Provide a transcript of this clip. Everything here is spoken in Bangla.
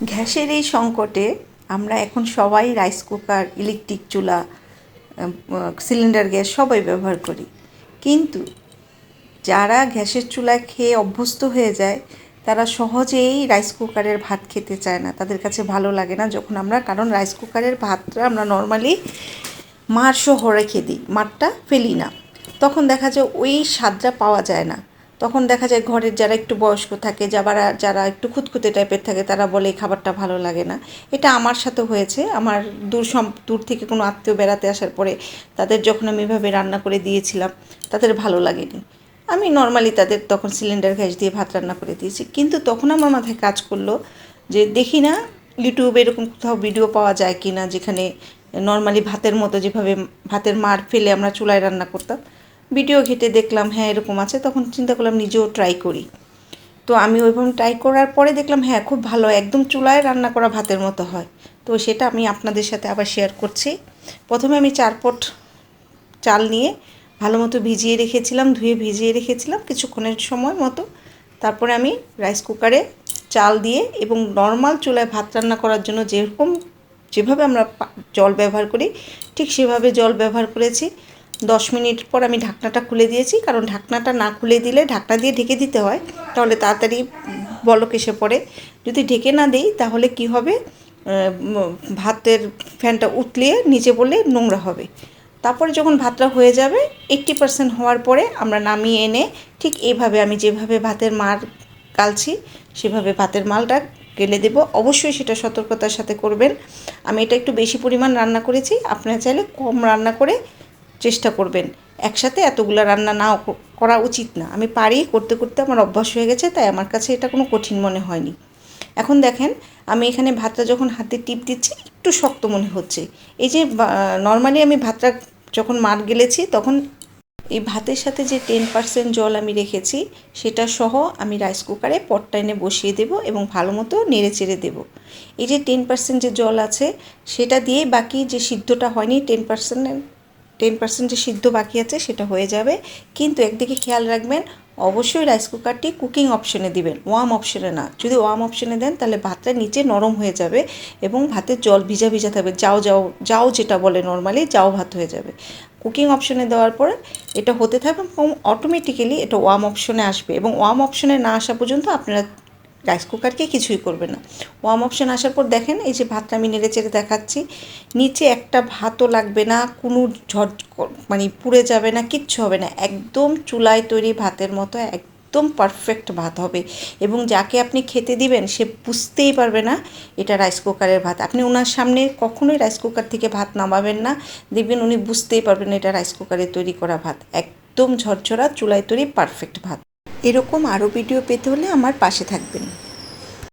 গ্যাসের এই সংকটে আমরা এখন সবাই রাইস কুকার, ইলেকট্রিক চুলা সিলিন্ডার গ্যাস সবাই ব্যবহার করি। কিন্তু যারা গ্যাসের চুলায় খেয়ে অভ্যস্ত হয়ে যায়, তারা সহজেই রাইস কুকারের ভাত খেতে চায় না। তাদের কাছে ভালো লাগে না যখন আমরা, কারণ রাইস কুকারের ভাতটা আমরা নর্মালি মার সহ রেখে দিই, মারটা ফেলি না। তখন দেখা যায় ওই স্বাদটা পাওয়া যায় না। তখন দেখা যায় ঘরের যারা একটু বয়স্ক থাকে যারা যারা একটু খুঁতখুঁতে টাইপের থাকে, তারা বলে, এই খাবারটা ভালো লাগে না। এটা আমার সাথে হয়েছে। আমার দূর সম, দূর থেকে কোনো আত্মীয় বেড়াতে আসার পরে তাদের যখন আমি এভাবে রান্না করে দিয়েছিলাম, তাদের ভালো লাগেনি। আমি নর্মালি তাদের তখন সিলিন্ডার গ্যাস দিয়ে ভাত রান্না করে দিয়েছি। কিন্তু তখন আমার মাথায় কাজ করল যে, দেখি না ইউটিউবে এরকম কোথাও ভিডিও পাওয়া যায় কি না যেখানে নর্মালি ভাতের মতো যেভাবে ভাতের মার ফেলে আমরা চুলায় রান্না করতাম। ভিডিও ঘেটে দেখলাম হ্যাঁ এরকম আছে, তখন চিন্তা করলাম নিজেও ট্রাই করি। তো আমি ওইভাবে ট্রাই করার পরে দেখলাম হ্যাঁ খুব ভালো, একদম চুলায় রান্না করা ভাতের মতো হয়। তো সেটা আমি আপনাদের সাথে আবার শেয়ার করছি। প্রথমে আমি চার পট চাল নিয়ে ভালো মতো ভিজিয়ে রেখেছিলাম, ধুয়ে ভিজিয়ে রেখেছিলাম কিছুক্ষণের সময় মতো। তারপরে আমি রাইস কুকারে চাল দিয়ে এবং নর্মাল চুলায় ভাত রান্না করার জন্য যেরকম, যেভাবে আমরা জল ব্যবহার করি, ঠিক সেভাবে জল ব্যবহার করেছি। দশ মিনিট পর আমি ঢাকনাটা খুলে দিয়েছি, কারণ ঢাকনাটা না খুলে দিলে ঢাকনা দিয়ে ঢেকে দিতে হয়। তাহলে তাড়াতাড়ি বলক এসে পড়ে। যদি ঢেকে না দিই, তাহলে কি হবে? ভাতের ফ্যানটা উতলিয়ে নিচে বলে নোংরা হবে। তারপরে যখন ভাতটা হয়ে যাবে এইট্টি পার্সেন্ট হওয়ার পরে আমরা নামিয়ে এনে ঠিক এইভাবে আমি যেভাবে ভাতের মার কালছি, সেভাবে ভাতের মালটা গেলে দেবো। অবশ্যই সেটা সতর্কতার সাথে করবেন। আমি এটা একটু বেশি পরিমাণ রান্না করেছি। আপনারা চাইলে কম রান্না করে চেষ্টা করবেন। একসাথে এতগুলো রান্না নাও করা উচিত না। আমি পারি, করতে করতে আমার অভ্যাস হয়ে গেছে, তাই আমার কাছে এটা কোনো কঠিন মনে হয়নি। এখন দেখেন, আমি এখানে ভাতটা যখন হাতে টিপ দিচ্ছি, একটু শক্ত মনে হচ্ছে। এই যে নর্মালি আমি ভাতটা যখন মার গেলেছি, তখন এই ভাতের সাথে যে টেন পার্সেন্ট জল আমি রেখেছি, সেটা সহ আমি রাইস কুকারে পটটা এনে বসিয়ে দেব এবং ভালো মতো নেড়ে চেড়ে দেবো। এই যে টেন পার্সেন্ট যে জল আছে, সেটা দিয়ে বাকি যে সিদ্ধটা হয়নি টেন পার্সেন্ট টেন পার্সেন্ট যে সিদ্ধ বাকি আছে সেটা হয়ে যাবে। কিন্তু একদিকে খেয়াল রাখবেন, অবশ্যই রাইস কুকারটি কুকিং অপশনে দিবেন ওয়াম অপশনে না। যদি ওয়াম অপশনে দেন, তাহলে ভাতটা নিচে নরম হয়ে যাবে এবং ভাতের জল ভিজা ভিজা থাকবে, যাও যাও যাও যেটা বলে নর্মালি যাও ভাত হয়ে যাবে। কুকিং অপশনে দেওয়ার পরে এটা হতে থাকবে এবং অটোমেটিক্যালি এটা ওয়াম অপশনে আসবে এবং ওয়াম অপশনে না আসা পর্যন্ত আপনারা রাইস কুকারকে কিছুই করবে না। ওয়াম অপশান আসার পর দেখেন, এই যে ভাতটা আমি নেড়ে চেড়ে দেখাচ্ছি, নিচে একটা ভাতও লাগবে না, কোনো ঝড় মানে পুড়ে যাবে না, কিচ্ছু হবে না, একদম চুলায় তৈরি ভাতের মতো এক একদম পারফেক্ট ভাত হবে। এবং যাকে আপনি খেতে দিবেন, সে বুঝতেই পারবে না, এটা রাইস কুকারের ভাত। আপনি ওনার সামনে কখনোই রাইস কুকার থেকে ভাত নামাবেন না, দেখবেন উনি বুঝতেই পারবেন এটা রাইস কুকারে তৈরি করা ভাত। একদম ঝরঝরা, চুলায় তৈরি পারফেক্ট ভাত। এরকম আরও ভিডিও পেতে হলে আমার পাশে থাকবেন।